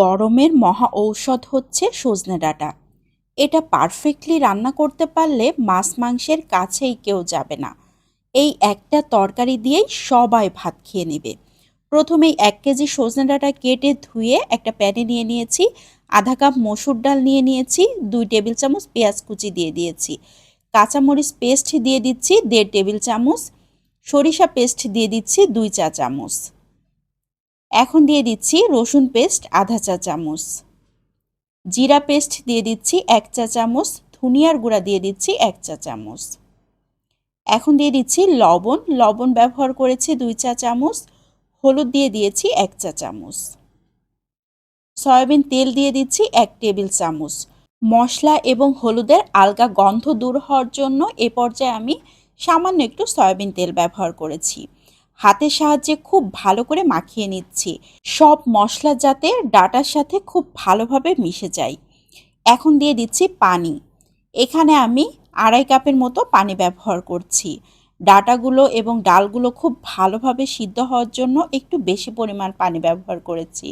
গরমের মহা ঔষধ হচ্ছে সজনে ডাঁটা। এটা পারফেক্টলি রান্না করতে পারলে মাছ মাংসের কাছেই কেউ যাবে না। এই একটা তরকারি দিয়েই সবাই ভাত খেয়ে নেবে। প্রথমেই এক কেজি সজনে ডাঁটা কেটে ধুয়ে একটা প্যানে নিয়ে নিয়েছি, আধা কাপ মসুর ডাল নিয়ে নিয়েছি, দুই টেবিল চামচ পেঁয়াজ কুচি দিয়ে দিয়েছি, কাঁচামরিচ পেস্ট দিয়ে দিচ্ছি দেড় টেবিল চামচ, সরিষা পেস্ট দিয়ে দিচ্ছি দুই চা চামচ। এখন দিয়ে দিচ্ছি রসুন পেস্ট আধা চা চামচ। জিরা পেস্ট দিয়ে দিচ্ছি এক চা চামচ, ধনিয়ার গুঁড়া দিয়ে দিচ্ছি এক চা চামচ। এখন দিয়ে দিচ্ছি লবণ লবণ ব্যবহার করেছি দুই চা চামচ, হলুদ দিয়ে দিয়েছি এক চা চামচ। সয়াবিন তেল দিয়ে দিচ্ছি এক টেবিল চামচ। মশলা এবং হলুদের আলগা গন্ধ দূর হওয়ার জন্য এ পর্যায়ে আমি সামান্য একটু সয়াবিন তেল ব্যবহার করেছি। হাতের সাহায্যে খুব ভালো করে মাখিয়ে নিচ্ছি। সব মশলা যাতে ডাটার সাথে খুব ভালোভাবে মিশে যায়। এখন দিয়ে দিচ্ছি পানি। এখানে আমি আড়াই কাপের মতো পানি ব্যবহার করছি। ডাটাগুলো এবং ডালগুলো খুব ভালোভাবে সিদ্ধ হওয়ার জন্য একটু বেশি পরিমাণ পানি ব্যবহার করেছি।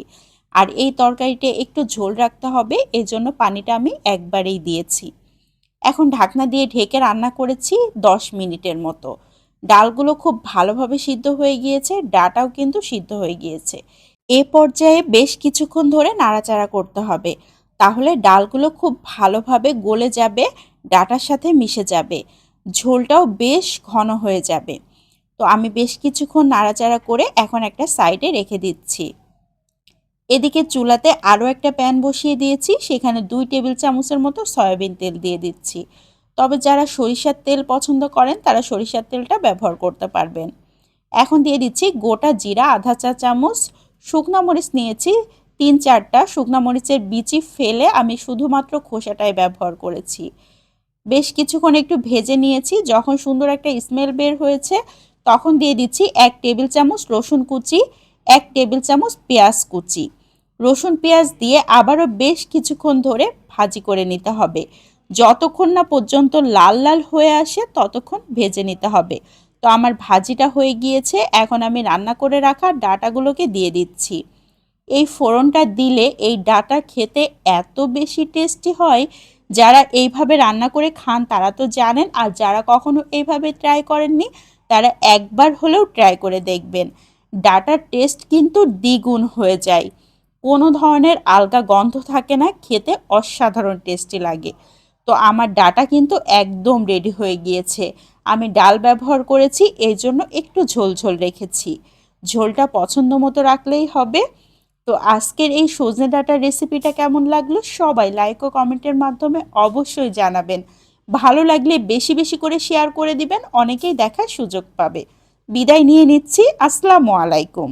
আর এই তরকারিটা একটু ঝোল রাখতে হবে এই জন্য পানিটা আমি একবারেই দিয়েছি। এখন ঢাকনা দিয়ে ঢেকে রান্না করেছি দশ মিনিটের মতো। ডালগুলো খুব ভালোভাবে সিদ্ধ হয়ে গিয়েছে, ডাটাও কিন্তু সিদ্ধ হয়ে গিয়েছে। এ পর্যায়ে বেশ কিছুক্ষণ ধরে নাড়াচাড়া করতে হবে। তাহলে ডালগুলো খুব ভালোভাবে গলে যাবে, ডাটার সাথে মিশে যাবে। ঝোলটাও বেশ ঘন হয়ে যাবে। তো আমি বেশ কিছুক্ষণ নাড়াচাড়া করে এখন একটা সাইডে রেখে দিচ্ছি। এদিকে চুলাতে আরও একটা প্যান বসিয়ে দিয়েছি, সেখানে দুই টেবিল চামচের মতো সয়াবিন তেল দিয়ে দিচ্ছি। তবে যারা সরিষার তেল পছন্দ করেন, তারা সরিষার তেলটা ব্যবহার করতে পারবেন। এখন দিয়ে দিচ্ছি গোটা জিরা, আধা চা চামচ, শুকনো মরিচ নিয়েছি, তিন চারটা শুকনো মরিচের বিচি ফেলে আমি শুধুমাত্র খোসাটাই ব্যবহার করেছি। বেশ কিছুক্ষণ একটু ভেজে নিয়েছি, যখন সুন্দর একটা স্মেল বের হয়েছে, তখন দিয়ে দিচ্ছি এক টেবিল চামচ রসুন কুচি, এক টেবিল চামচ পেঁয়াজ কুচি। রসুন পেঁয়াজ দিয়ে আবারও বেশ কিছুক্ষণ ধরে ভাজি করে নিতে হবে। যতক্ষণ না পর্যন্ত লাল লাল হয়ে আসে, ততক্ষণ ভেজে নিতে হবে। তো আমার ভাজিটা হয়ে গিয়েছে, এখন আমি রান্না করে রাখা ডাটাগুলোকে দিয়ে দিচ্ছি। এই ফোড়নটা দিলে এই ডাটা খেতে এত বেশি টেস্টি হয়, যারা এইভাবে রান্না করে খান তারা তো জানেন, আর যারা কখনো এইভাবে ট্রাই করেননি, তারা একবার হলেও ট্রাই করে দেখবেন। ডাটার টেস্ট কিন্তু দ্বিগুণ হয়ে যায়। কোনো ধরনের আলগা গন্ধ থাকে না, খেতে অসাধারণ টেস্টি লাগে। তো আমার ডাটা কিন্তু একদম রেডি হয়ে গিয়েছে। আমি ডাল ব্যবহার করেছি এই জন্য একটু ঝোল ঝোল রেখেছি। ঝোলটা পছন্দ মতো রাখলেই হবে। তো আজকের এই সজনে ডাটার রেসিপিটা কেমন লাগল সবাই লাইক ও কমেন্টের মাধ্যমে অবশ্যই জানাবেন। ভালো লাগলে বেশি বেশি করে শেয়ার করে দিবেন, অনেকেই দেখার সুযোগ পাবে। বিদায় নিয়ে নিচ্ছি, আসসালামু আলাইকুম।